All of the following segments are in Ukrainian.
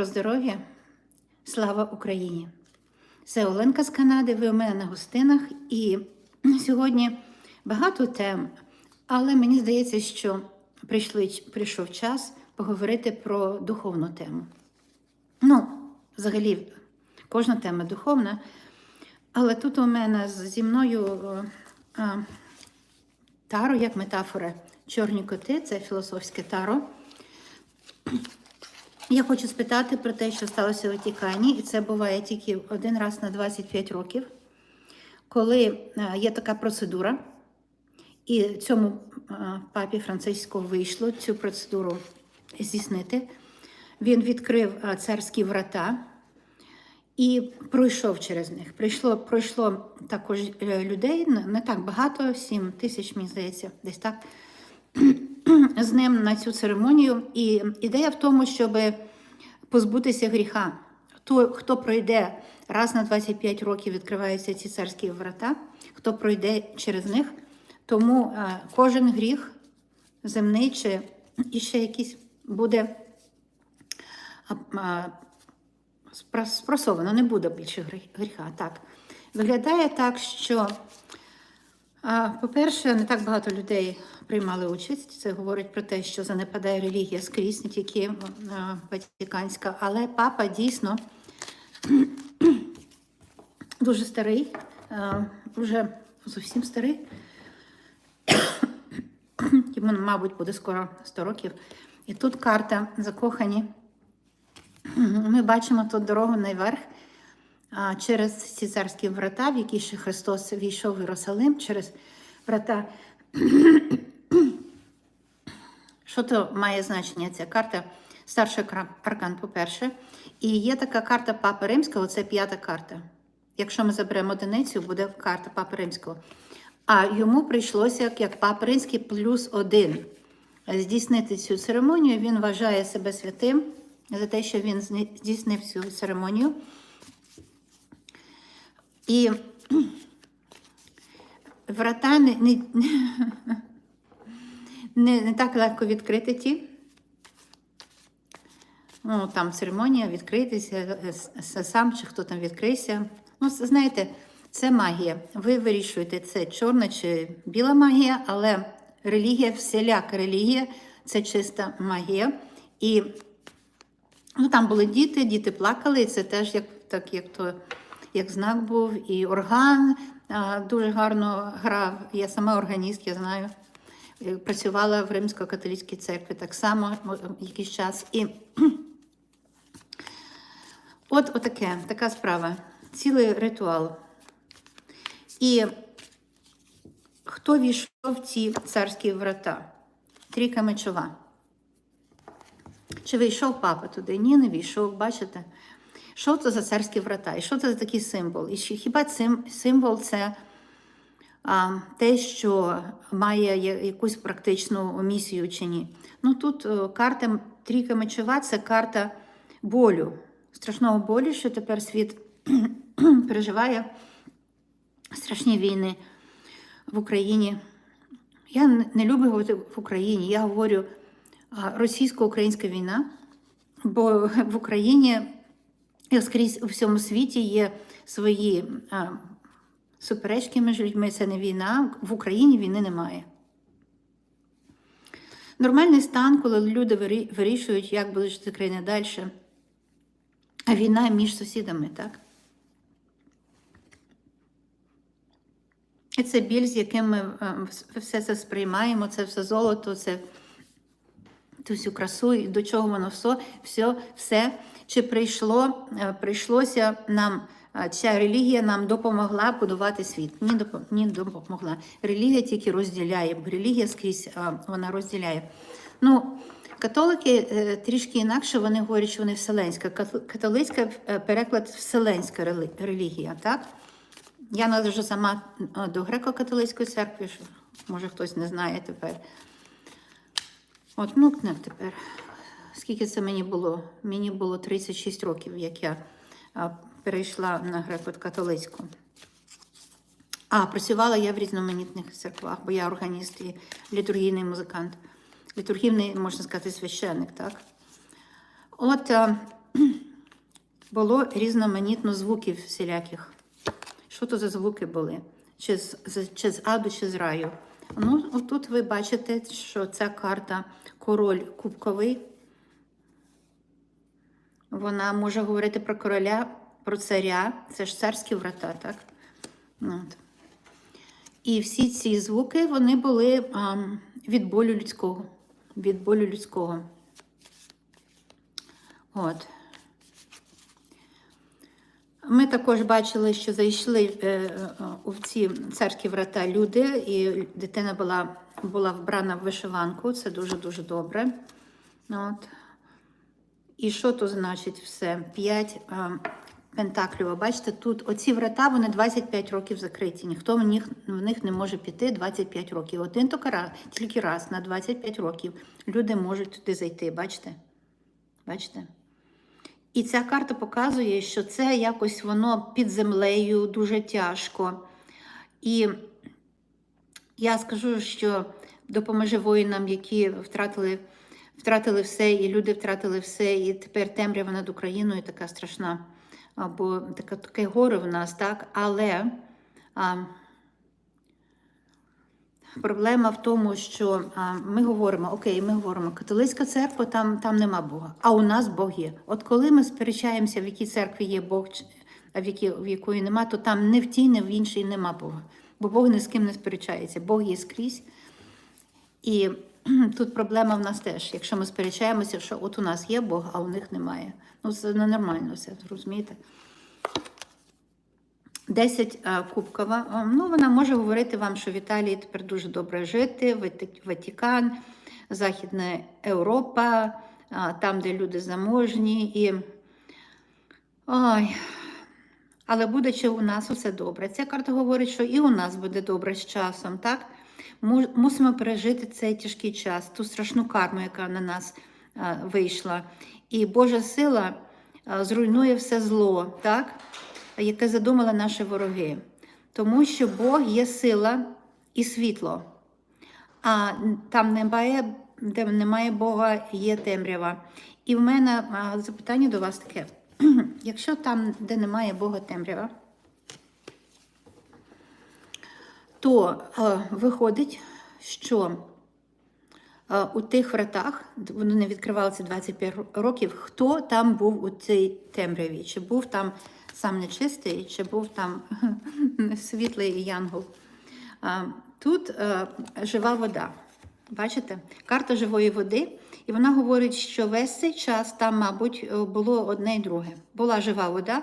про здоров'я. Слава Україні! Це Оленка з Канади. Ви у мене на гостинах. І сьогодні багато тем, але мені здається, що прийшли, прийшов час поговорити про духовну тему. Ну, взагалі, кожна тема духовна. Але тут у мене зі мною е, е, таро як метафора. Чорні коти це філософське таро. Я хочу спитати про те, що сталося у Ватикані, і це буває тільки один раз на 25 років, коли е, є така процедура, і цьому е, папі Франциску вийшло цю процедуру здійснити. Він відкрив е, царські врата і пройшов через них. Прийшло, пройшло також людей, не так багато, 7 тисяч, мені здається, десь так з ним на цю церемонію. І ідея в тому, щоб позбутися гріха. Хто, хто пройде раз на 25 років відкриваються ці царські врата, хто пройде через них, тому е, кожен гріх земний чи і ще якийсь буде спросовано, не буде більше гріха. Так. Виглядає так, що По-перше, не так багато людей приймали участь. Це говорить про те, що занепадає релігія скрізь, не тільки ватиканська, але папа дійсно дуже старий, вже зовсім старий. Йому, мабуть, буде скоро 100 років. І тут карта закохані. Ми бачимо тут дорогу наверх через ці царські врата, в які ще Христос війшов в Єрусалим, через врата. Що то має значення ця карта? Старший аркан, по-перше. І є така карта Папи Римського, це п'ята карта. Якщо ми заберемо одиницю, буде карта Папи Римського. А йому прийшлося як Папа Римський плюс один здійснити цю церемонію. Він вважає себе святим за те, що він здійснив цю церемонію. І врата не, не, не, не так легко відкрити ті. Ну, там церемонія, відкритися, сам чи хто там відкрився. Ну, знаєте, це магія. Ви вирішуєте, це чорна чи біла магія, але релігія, всіляка релігія це чиста магія. І ну, там були діти, діти плакали, і це теж як, так, як, то, як знак був. І орган дуже гарно грав. Я сама органіст, я знаю. Е, Працювала в Римсько-католицькій церкві так само якийсь час. І От отаке, така справа. Цілий ритуал. І хто війшов в ці царські врата? Трійка мечова. Чи вийшов папа туди? Ні, не війшов, бачите? Що це за царські врата? І що це за такий символ? І хіба цим символ це а, те, що має якусь практичну місію чи ні? Ну тут е, карта трійка мечова це карта болю, страшного болю, що тепер світ переживає страшні війни в Україні. Я не люблю говорити в Україні, я говорю російсько-українська війна, бо в Україні скрізь у всьому світі є свої а, суперечки між людьми. Це не війна. В Україні війни немає. Нормальний стан, коли люди вирішують, як буде жити країна далі. А війна між сусідами, так? І це біль, з яким ми все це сприймаємо, це все золото, це ту всю красу, і до чого воно все, все, все. Чи прийшло, е, прийшлося нам, е, ця релігія нам допомогла будувати світ? Ні, ні допомогла. Релігія тільки розділяє, релігія скрізь е, вона розділяє. Ну, католики трішки інакше, вони говорять, що вони вселенська. Католицька переклад вселенська релігія, так? Я належу сама до греко-католицької церкви, що може хтось не знає тепер. От, ну, не тепер. Скільки це мені було? Мені було 36 років, як я перейшла на греко-католицьку. А, працювала я в різноманітних церквах, бо я органіст і літургійний музикант. Літургійний, можна сказати, священник, так? От було різноманітно звуків всіляких. Що то за звуки були? Чи з- чи з аду, чи з раю? Ну, отут ви бачите, що ця карта король кубковий. Вона може говорити про короля, про царя. Це ж царські врата, так? От. І всі ці звуки вони були а, від болю людського. Від болю людського. От. Ми також бачили, що зайшли е, е, у ці царські врата люди, і дитина була, була вбрана в вишиванку. Це дуже-дуже добре. От. І що то значить все? П'ять а, пентаклів. Бачите, тут оці врата, вони 25 років закриті. Ніхто в них, в них не може піти 25 років. Один тільки раз, тільки раз на 25 років люди можуть туди зайти. Бачите? Бачите? І ця карта показує, що це якось воно під землею дуже тяжко. І я скажу, що допоможе воїнам, які втратили, втратили все, і люди втратили все, і тепер темрява над Україною така страшна. Або таке, таке горе в нас, так? Але а, проблема в тому, що ми говоримо, окей, ми говоримо, католицька церква, там, там нема Бога, а у нас Бог є. От коли ми сперечаємося, в якій церкві є Бог, а в, якій, в якої нема, то там не в тій, не в іншій нема Бога. Бо Бог ні з ким не сперечається. Бог є скрізь. І тут проблема в нас теж. Якщо ми сперечаємося, що от у нас є Бог, а у них немає. Ну, це ненормально все, розумієте? 10 кубкова. Ну, вона може говорити вам, що в Італії тепер дуже добре жити, Ватикан, Західна Європа, там, де люди заможні. І... Ой. Але буде чи у нас усе добре. Ця карта говорить, що і у нас буде добре з часом, так? Мусимо пережити цей тяжкий час, ту страшну карму, яка на нас вийшла. І Божа сила зруйнує все зло, так? Яке задумали наші вороги. Тому що Бог є сила і світло. А там немає, де немає Бога, є темрява. І в мене запитання до вас таке: якщо там, де немає Бога, темрява, то е, виходить, що е, у тих вратах, вони не відкривалися 25 років, хто там був у цій темряві? Чи був там сам нечистий, чи був там світлий янгол? Тут е, жива вода. Бачите? Карта живої води, і вона говорить, що весь цей час там, мабуть, е, було одне і друге. Була жива вода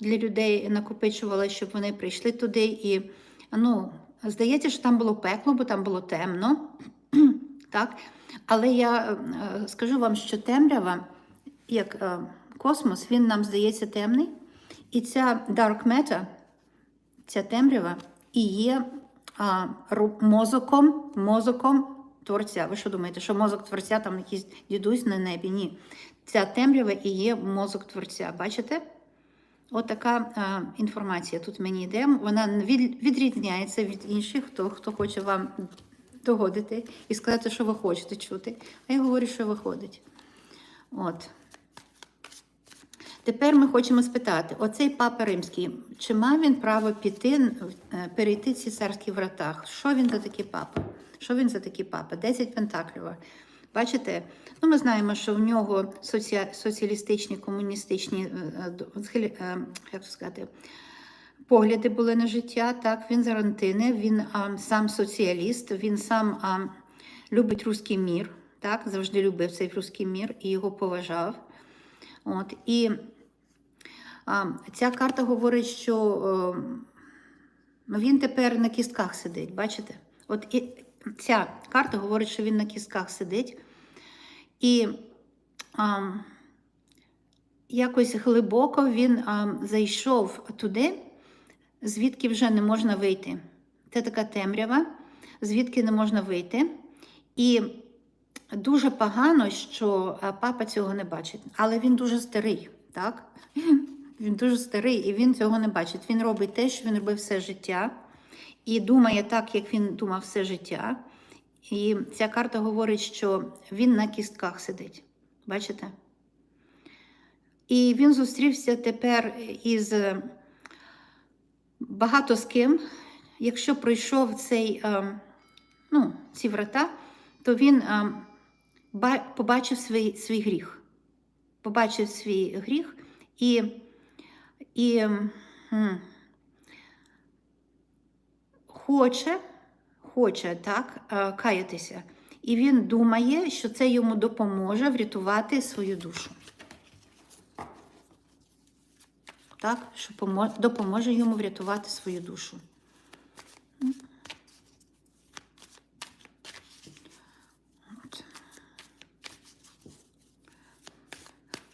для людей, накопичувала, щоб вони прийшли туди. І ну, здається, що там було пекло, бо там було темно. так? Але я е, скажу вам, що темрява, як космос, він нам здається темний. І ця dark matter, ця темрява, і є а, мозоком, мозоком творця. Ви що думаєте, що мозок творця там якийсь дідусь на небі? Ні. Ця темрява і є мозок творця. Бачите? Отака а, інформація тут мені йде. Вона від, відрізняється від інших, хто, хто хоче вам догодити і сказати, що ви хочете чути. А я говорю, що виходить. От. Тепер ми хочемо спитати: оцей папа римський, чи мав він право піти, е, перейти ці царські врата? Що він за такий папа? Що він за такий папа? 10 пентаклів. Бачите? Ну, ми знаємо, що в нього соці... соціалістичні, комуністичні е, е, як сказати, погляди були на життя. Так, він з Аргентини, він а, сам соціаліст, він сам а, любить руський мір, так, завжди любив цей руський мір і його поважав. От, і а, ця карта говорить, що е, він тепер на кістках сидить, бачите? От і ця карта говорить, що він на кістках сидить. І а, якось глибоко він а, зайшов туди, звідки вже не можна вийти. Це така темрява, звідки не можна вийти. І дуже погано, що папа цього не бачить. Але він дуже старий, так? Він дуже старий і він цього не бачить. Він робить те, що він робив все життя, і думає так, як він думав все життя. І ця карта говорить, що він на кістках сидить. Бачите? І він зустрівся тепер із е, багато з ким. Якщо пройшов цей, е, ну, ці врата, то він е, побачив свій, свій гріх. Побачив свій гріх і, і хоче, хоче так, е, каятися. І він думає, що це йому допоможе врятувати свою душу. Так, що помо- допоможе йому врятувати свою душу.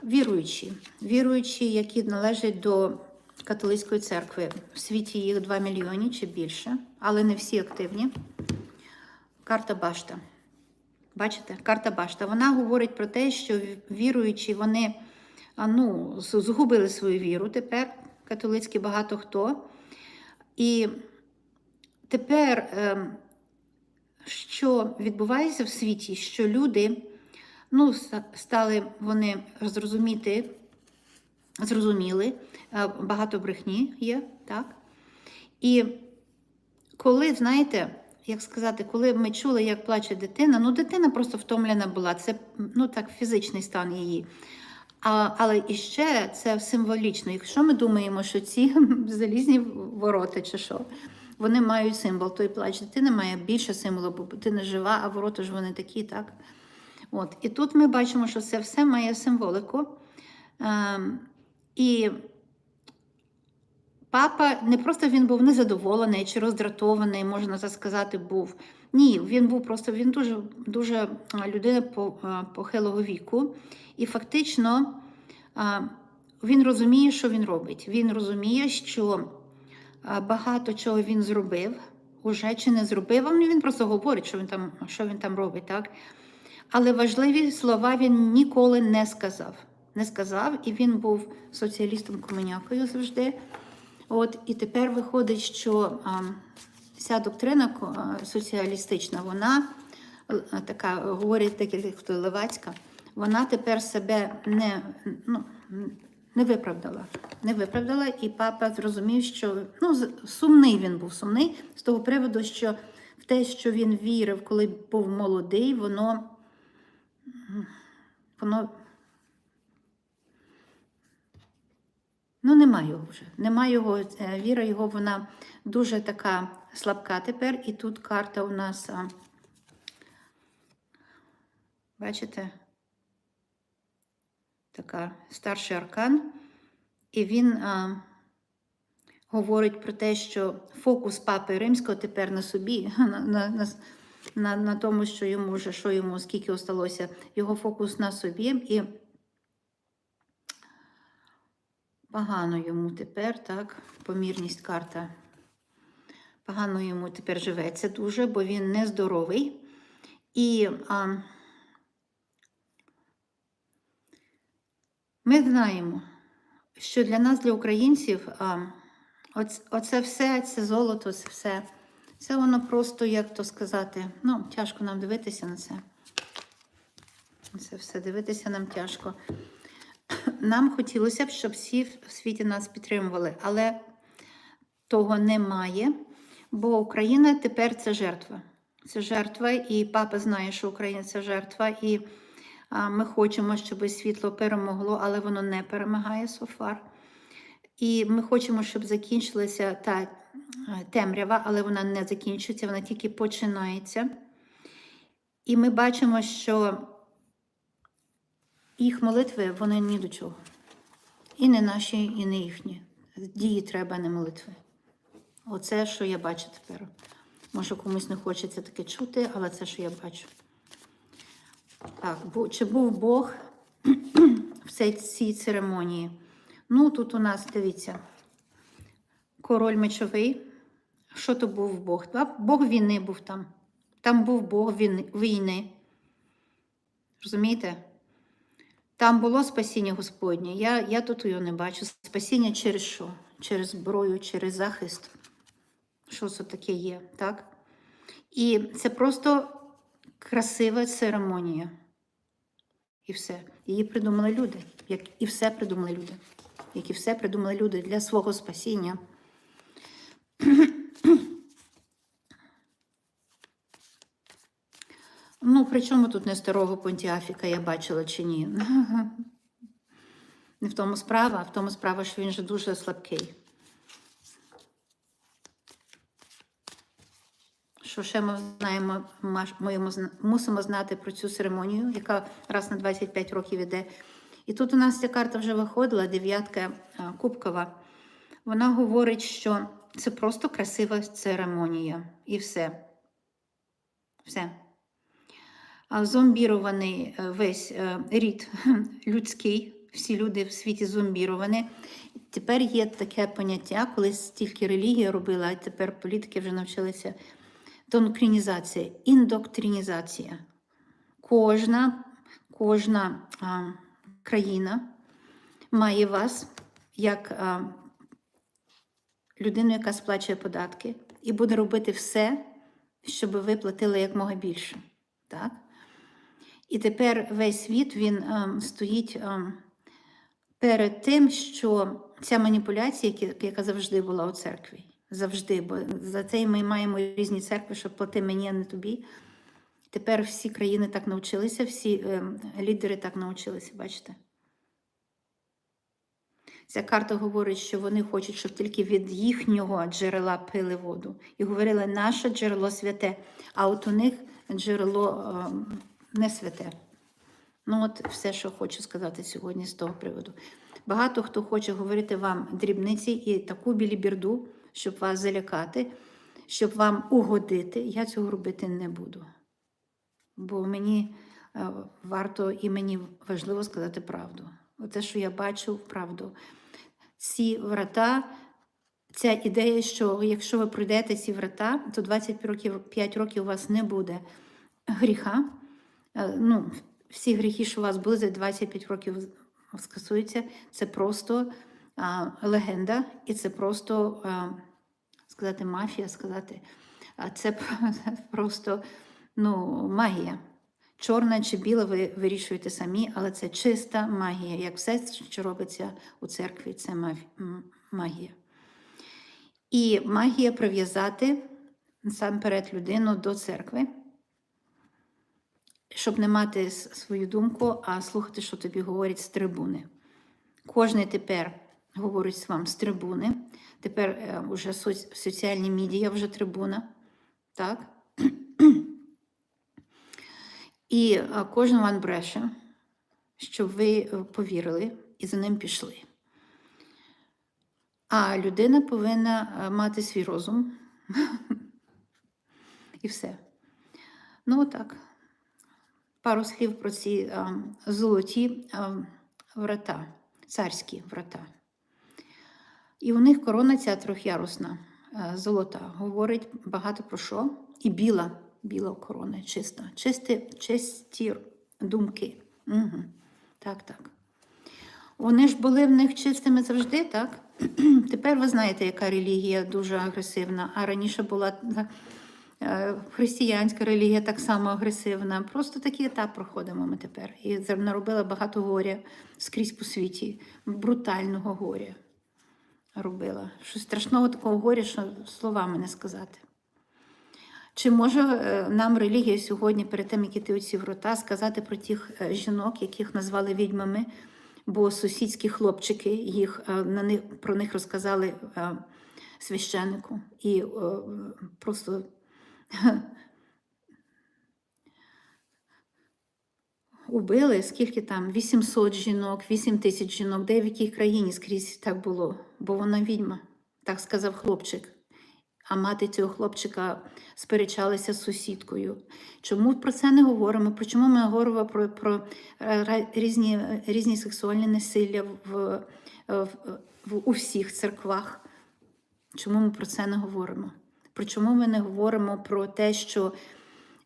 Віруючі, віруючі, які належать до католицької церкви. В світі їх 2 мільйони чи більше, але не всі активні. Карта Башта. Бачите, карта Башта. Вона говорить про те, що віруючі вони ну, згубили свою віру тепер, католицькі багато хто. І тепер, ем, що відбувається в світі, що люди ну, стали вони зрозуміти, зрозуміли, е, багато брехні є, так? І коли, знаєте, як сказати, коли ми чули, як плаче дитина, ну дитина просто втомлена була, це ну так фізичний стан її. А, але іще це символічно. Якщо ми думаємо, що ці залізні ворота чи що, вони мають символ, той плач дитини має більше символу, бо дитина жива, а ворота ж вони такі, так? От. І тут ми бачимо, що це все має символику. Ем, і папа не просто він був незадоволений чи роздратований, можна так сказати, був. Ні, він був просто він дуже дуже людина похилого віку. І фактично він розуміє, що він робить. Він розуміє, що багато чого він зробив, уже чи не зробив. А Він просто говорить, що він там, що він там робить. так? Але важливі слова він ніколи не сказав. Не сказав, і він був соціалістом комунякою завжди. От, і тепер виходить, що а, ця доктрина соціалістична, вона така, говорить декілька хто Левацька, вона тепер себе не, ну, не виправдала. Не виправдала, і папа зрозумів, що ну, сумний він був сумний з того приводу, що в те, що він вірив, коли був молодий, воно, воно Ну, нема його вже. Нема його, е, віра його, вона дуже така слабка тепер. І тут карта у нас, бачите, така старший аркан. І він а, говорить про те, що фокус папи римського тепер на собі, на, на, на, на, на тому, що йому вже, що йому, скільки осталося, його фокус на собі. І Погано йому тепер, так, помірність карта. Погано йому тепер живеться дуже, бо він нездоровий. І а, ми знаємо, що для нас, для українців, а, оц, оце все, це золото, це все, це воно просто, як то сказати, ну, тяжко нам дивитися на це. Це все дивитися нам тяжко. Нам хотілося б, щоб всі в світі нас підтримували, але того немає, бо Україна тепер це жертва. Це жертва, і папа знає, що Україна це жертва, і ми хочемо, щоб світло перемогло, але воно не перемагає софар. І ми хочемо, щоб закінчилася та темрява, але вона не закінчується, вона тільки починається. І ми бачимо, що їх молитви вони ні до чого. І не наші, і не їхні. Дії треба, не молитви. Оце, що я бачу тепер. Може, комусь не хочеться таке чути, але це, що я бачу. Так, чи був Бог в цій церемонії? Ну, тут у нас, дивіться, король мечовий. Що то був Бог? Бог війни був там. Там був Бог війни. Розумієте? Там було спасіння Господнє. Я, я тут його не бачу. Спасіння через що? Через зброю, через захист. Що це таке є, так? І це просто красива церемонія. І все. Її придумали люди. як і все придумали люди. Як і все придумали люди для свого спасіння. Ну, при чому тут не старого Понтіафіка я бачила чи ні? Не в тому справа, а в тому справа, що він же дуже слабкий. Що ще ми знаємо, зна- мусимо знати про цю церемонію, яка раз на 25 років іде. І тут у нас ця карта вже виходила, дев'ятка кубкова. Вона говорить, що це просто красива церемонія. І все. Все. Зомбірований е, весь е, рід людський, всі люди в світі зомбіровані. Тепер є таке поняття, коли стільки релігія робила, а тепер політики вже навчилися. Донкрінізація, індоктринізація. Кожна, кожна а, країна має вас як а, людину, яка сплачує податки, і буде робити все, щоб ви платили якмога більше. Так? І тепер весь світ він ем, стоїть ем, перед тим, що ця маніпуляція, яка, завжди була у церкві, завжди, бо за це ми маємо різні церкви, щоб плати мені, а не тобі. Тепер всі країни так навчилися, всі ем, лідери так навчилися, бачите? Ця карта говорить, що вони хочуть, щоб тільки від їхнього джерела пили воду. І говорили, наше джерело святе, а от у них джерело ем, не святе. Ну, от все, що хочу сказати сьогодні з того приводу. Багато хто хоче говорити вам дрібниці і таку білібірду, щоб вас залякати, щоб вам угодити. Я цього робити не буду. Бо мені е, варто і мені важливо сказати правду. Оте, що я бачу, правду. Ці врата, ця ідея, що якщо ви пройдете ці врата, то 25 років, років у вас не буде гріха. Е, Ну, всі гріхи, що у вас були за 25 років, скасуються. Це просто а, легенда, і це просто а, сказати мафія, сказати, а це просто ну, магія. Чорна чи біла ви вирішуєте самі, але це чиста магія. Як все, що робиться у церкві, це магія. І магія прив'язати насамперед людину до церкви, щоб не мати свою думку, а слухати, що тобі говорять з трибуни. Кожний тепер говорить вам з трибуни. Тепер е, вже соц- соціальні медіа вже трибуна. Так? І е, кожен вам бреше, щоб ви е, повірили і за ним пішли. А людина повинна е, мати свій розум. І все. Ну, отак. Пару слів про ці а, золоті а, врата, царські врата. І у них корона ця трьохярусна, золота, говорить багато про що. І біла, біла корона, чиста, чисті, чисті думки. Угу. Так, так. Вони ж були в них чистими завжди, так? Тепер ви знаєте, яка релігія дуже агресивна, а раніше була е, християнська релігія так само агресивна. Просто такий етап проходимо ми тепер. І наробила багато горя скрізь по світі, брутального горя робила. Щось страшного такого горя, що словами не сказати. Чи може е, нам релігія сьогодні, перед тим, як іти у ці врата, сказати про тих е, жінок, яких назвали відьмами, бо сусідські хлопчики їх, е, на них, про них розказали е, священнику. І е, просто убили, скільки там? 800 жінок, 8 тисяч жінок, де в якій країні скрізь так було, бо вона відьма, так сказав хлопчик. А мати цього хлопчика сперечалася з сусідкою. Чому про це не говоримо? Чому ми говоримо про, про е, різні, різні сексуальні насилля в, в, в, у всіх церквах? Чому ми про це не говоримо? Про чому ми не говоримо про те, що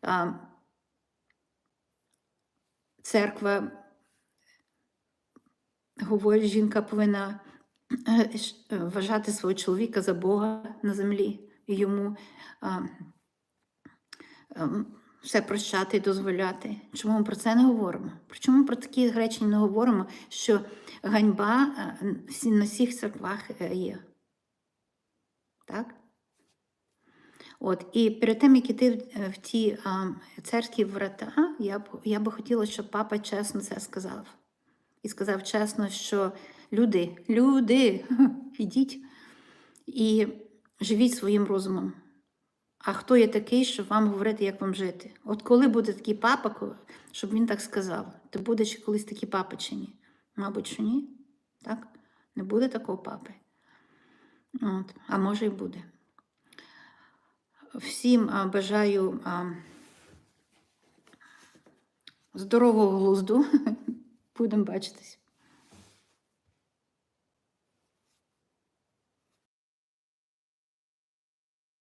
а, церква говорить, жінка повинна е, е, вважати свого чоловіка за Бога на землі і йому а, ем, все прощати і дозволяти. Чому ми про це не говоримо? Чому ми про такі гречені не говоримо, що ганьба е, на всіх церквах є? Так? От, і перед тим, як іти в, е, ті а, церські врата, я б, я би хотіла, щоб папа чесно це сказав. І сказав чесно, що люди, люди, ідіть і живіть своїм розумом. А хто є такий, щоб вам говорити, як вам жити? От коли буде такий папа, щоб він так сказав, то буде ще колись такий папа чи ні? Мабуть, що ні. Так? Не буде такого папи. От. А може і буде. Всім бажаю здорового глузду. Будемо бачитись.